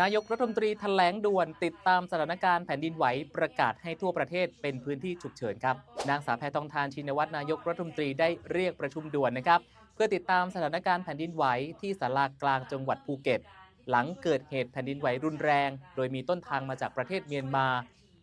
นายกรัฐมนตรีแถลงด่วนติดตามสถานการณ์แผ่นดินไหวประกาศให้ทั่วประเทศเป็นพื้นที่ฉุกเฉินครับ นางสาวแพทองทานชินวัตรนายกรัฐมนตรีได้เรียกประชุมด่วนนะครับ เพื่อติดตามสถานการณ์แผ่นดินไหวที่ศาลากลางจังหวัดภูเก็ต หลังเกิดเหตุแผ่นดินไหวรุนแรง โดยมีต้นทางมาจากประเทศเมียนมา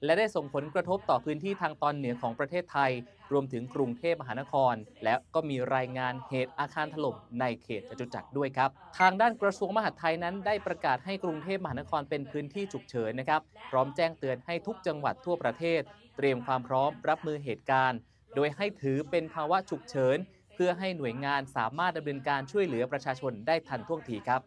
และได้ส่งผลกระทบต่อพื้นที่ทางตอนเหนือของประเทศไทย รวมถึงกรุงเทพมหานคร และก็มีรายงานเหตุอาคารถล่มในเขตจตุจักรด้วยครับ ทางด้านกระทรวงมหาดไทยนั้นได้ประกาศให้กรุงเทพมหานครเป็นพื้นที่ฉุกเฉินนะครับ พร้อมแจ้งเตือนให้ทุกจังหวัดทั่วประเทศ เตรียมความพร้อมรับมือเหตุการณ์ โดยให้ถือเป็นภาวะฉุกเฉิน เพื่อให้หน่วยงานสามารถดำเนินการช่วยเหลือประชาชนได้ทันท่วงทีครับ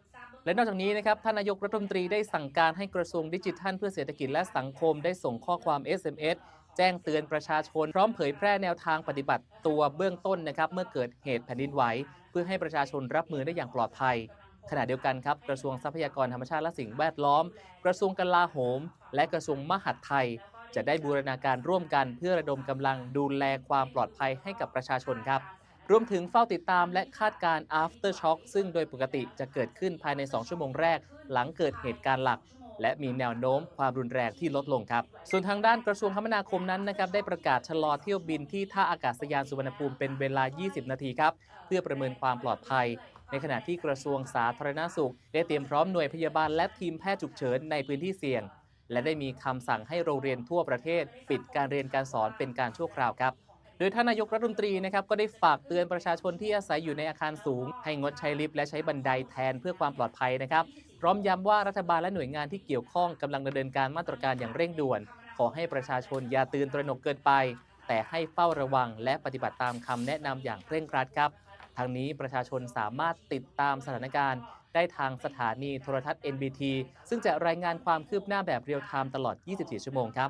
และนอกจากนี้นะครับท่านนายกรัฐมนตรีได้สั่งการให้กระทรวงดิจิทัลเพื่อเศรษฐกิจและสังคมได้ส่งข้อความ SMS แจ้งเตือนประชาชน พร้อมเผยแพร่แนวทางปฏิบัติตัวเบื้องต้นนะครับเมื่อเกิดเหตุแผ่นดินไหวเพื่อให้ประชาชนรับมือได้อย่างปลอดภัย ขณะเดียวกันครับกระทรวงทรัพยากรธรรมชาติและสิ่งแวดล้อม กระทรวงกลาโหม และกระทรวงมหาดไทย จะได้บูรณาการร่วมกันเพื่อระดมกำลังดูแลความปลอดภัยให้กับประชาชนครับ รวมถึงเฝ้าติดตามและคาดการ์ after shock ซึ่งโดยปกติจะเกิดขึ้นภายใน 2 ชั่วโมงแรก หลังเกิดเหตุการณ์หลัก และมีแนวโน้มความรุนแรงที่ลดลงครับ ส่วนทางด้านกระทรวงคมนาคมนั้นนะครับได้ประกาศชะลอเที่ยวบินที่ท่าอากาศยานสุวรรณภูมิเป็นเวลา 20 นาทีครับเพื่อประเมินความปลอดภัยในขณะที่กระทรวงสาธารณสุข ได้เตรียมพร้อมหน่วยพยาบาลและทีมแพทย์ฉุกเฉินในพื้นที่เสี่ยง และได้มีคำสั่งให้โรงเรียนทั่วประเทศ ปิดการเรียนการสอนเป็นการชั่วคราวครับ โดยท่านนายกรัฐมนตรีนะครับก็ได้ฝากเตือนประชาชนที่อาศัยอยู่ในอาคารสูง ให้งดใช้ลิฟต์และใช้บันไดแทนเพื่อความปลอดภัยนะครับ พร้อมย้ำว่ารัฐบาลและหน่วยงานที่เกี่ยวข้องกำลังดำเนินการมาตรการอย่างเร่งด่วน ขอให้ประชาชนอย่าตื่นตระหนกเกินไป แต่ให้เฝ้าระวังและปฏิบัติตามคำแนะนำอย่างเคร่งครัดครับทางนี้ประชาชนสามารถติดตามสถานการณ์ได้ทางสถานีโทรทัศน์ NBT ซึ่งจะรายงานความคืบหน้าแบบเรียลไทม์ตลอด 24 ชั่วโมงครับ